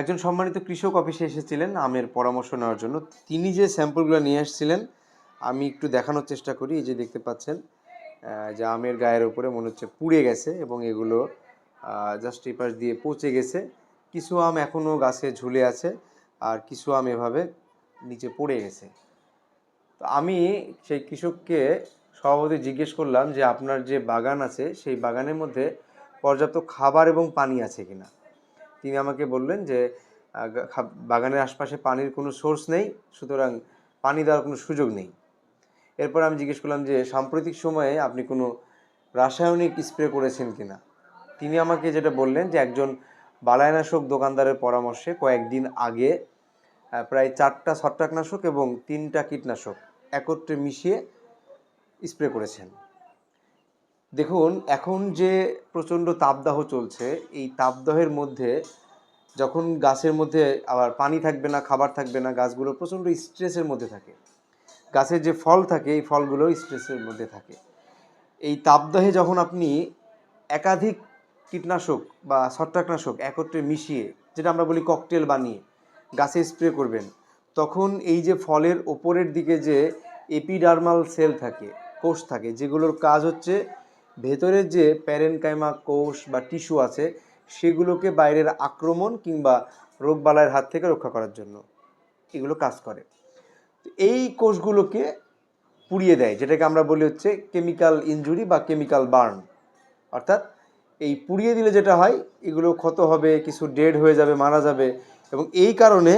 একজন সম্মানিত কৃষক অফিসে এসেছিলেন আমের পরামর্শ নেওয়ার জন্য। তিনি যে স্যাম্পলগুলো নিয়ে এসেছিলেন আমি একটু দেখানোর চেষ্টা করি, এই যে দেখতে পাচ্ছেন যে আমের গায়ের উপরে মনে হচ্ছে পুড়ে গেছে এবং এগুলো জাস্ট এই পাশ দিয়ে পচে গেছে। কিছু আম এখনও গাছে ঝুলে আছে আর কিছু আম এভাবে নিচে পড়ে গেছে। তো আমি সেই কৃষককে সভাপতি জিজ্ঞেস করলাম যে, আপনার যে বাগান আছে, সেই বাগানের মধ্যে পর্যাপ্ত খাবার এবং পানি আছে কিনা? তিনি আমাকে বললেন যে বাগানের আশপাশে পানির কোনো সোর্স নেই, সুতরাং পানি দেওয়ার কোনো সুযোগ নেই। এরপর আমি জিজ্ঞেস করলাম যে, সাম্প্রতিক সময়ে আপনি কোনো রাসায়নিক স্প্রে করেছেন কি না তিনি আমাকে যেটা বললেন যে, একজন বালায়নাশক দোকানদারের পরামর্শে কয়েকদিন আগে প্রায় চারটা ছত্রাকনাশক এবং তিনটা কীটনাশক একত্রে মিশিয়ে স্প্রে করেছেন। দেখুন, এখন যে প্রচণ্ড তাপদাহ চলছে, এই তাপদাহের মধ্যে যখন গাছের মধ্যে আবার পানি থাকবে না, খাবার থাকবে না, গাছগুলো প্রচণ্ড স্ট্রেসের মধ্যে থাকে। গাছের যে ফল থাকে, এই ফলগুলো স্ট্রেসের মধ্যে থাকে। এই তাপদাহে যখন আপনি একাধিক কীটনাশক বা ছত্রাকনাশক একত্রে মিশিয়ে, যেটা আমরা বলি ককটেল বানিয়ে গাছে স্প্রে করবেন, তখন এই যে ফলের ওপরের দিকে যে এপিডার্মাল সেল থাকে, কোষ থাকে, যেগুলোর কাজ হচ্ছে ভেতরের যে প্যারেনকাইমা কোষ বা টিস্যু আছে, সেগুলোকে বাইরের আক্রমণ কিংবা রোগবালাইয়ের হাত থেকে রক্ষা করার জন্য এগুলো কাজ করে। এই কোষগুলোকে পুড়িয়ে দেয়, যেটাকে আমরা বলি হচ্ছে কেমিক্যাল ইনজুরি বা কেমিক্যাল বার্ন। অর্থাৎ এই পুড়িয়ে দিলে যেটা হয়, এগুলো ক্ষত হবে, কিছু ডেড হয়ে যাবে, মারা যাবে এবং এই কারণে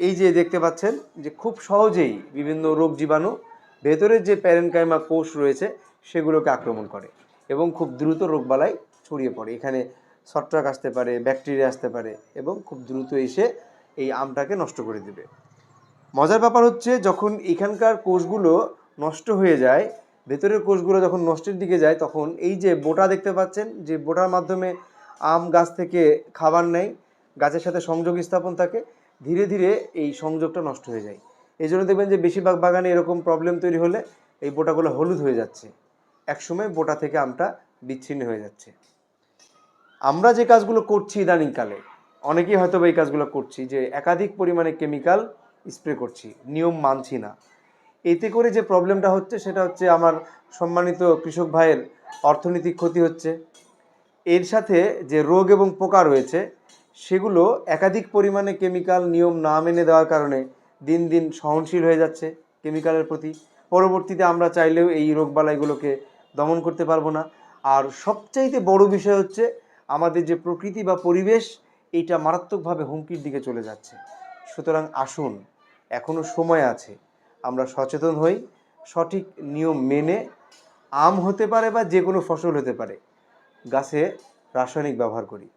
এই যে দেখতে পাচ্ছেন যে খুব সহজেই বিভিন্ন রোগ জীবাণু ভেতরের যে প্যারেনকাইমা কোষ রয়েছে সেগুলোকে আক্রমণ করে এবং খুব দ্রুত রোগবালাই ছড়িয়ে পড়ে। এখানে ছত্রাক আসতে পারে, ব্যাকটেরিয়া আসতে পারে এবং খুব দ্রুত এসে এই আমটাকে নষ্ট করে দেবে। মজার ব্যাপার হচ্ছে যখন এখানকার কোষগুলো নষ্ট হয়ে যায়, ভেতরের কোষগুলো যখন নষ্টের দিকে যায়, তখন এই যে বোটা দেখতে পাচ্ছেন, যে বোটার মাধ্যমে আম গাছ থেকে খাবার নেয়, গাছের সাথে সংযোগ স্থাপন থাকে, ধীরে ধীরে এই সংযোগটা নষ্ট হয়ে যায়। এই জন্য দেখবেন যে বেশিরভাগ বাগানে এরকম প্রবলেম তৈরি হলে এই বোটাগুলো হলুদ হয়ে যাচ্ছে। একসময় বোটা থেকে আমটা বিচ্ছিন্ন হয়ে যাচ্ছে। আমরা যে কাজগুলো করছি ইদানিংকালে, অনেকেই হয়তো এই কাজগুলো করছি যে একাধিক পরিমাণে কেমিক্যাল স্প্রে করছি, নিয়ম মানছি না। এতে করে যে প্রবলেমটা হচ্ছে সেটা হচ্ছে আমার সম্মানিত কৃষক ভাইয়ের অর্থনৈতিক ক্ষতি হচ্ছে। এর সাথে যে রোগ এবং পোকা রয়েছে, সেগুলো একাধিক পরিমাণে কেমিক্যাল নিয়ম না মেনে দেওয়ার কারণে দিন দিন সহনশীল হয়ে যাচ্ছে কেমিক্যালের প্রতি। পরবর্তীতে আমরা চাইলেও এই রোগবালাইগুলোকে দমন করতে পারব না। আর সবচাইতে বড় বিষয় হচ্ছে আমাদের যে প্রকৃতি বা পরিবেশ এটা মারাত্মকভাবে হুমকির দিকে চলে যাচ্ছে। সুতরাং আসুন এখনও সময় আছে, আমরা সচেতন হই, সঠিক নিয়ম মেনে আম হতে পারে বা যে কোনো ফসল হতে পারে, গাছে রাসায়নিক ব্যবহার করি।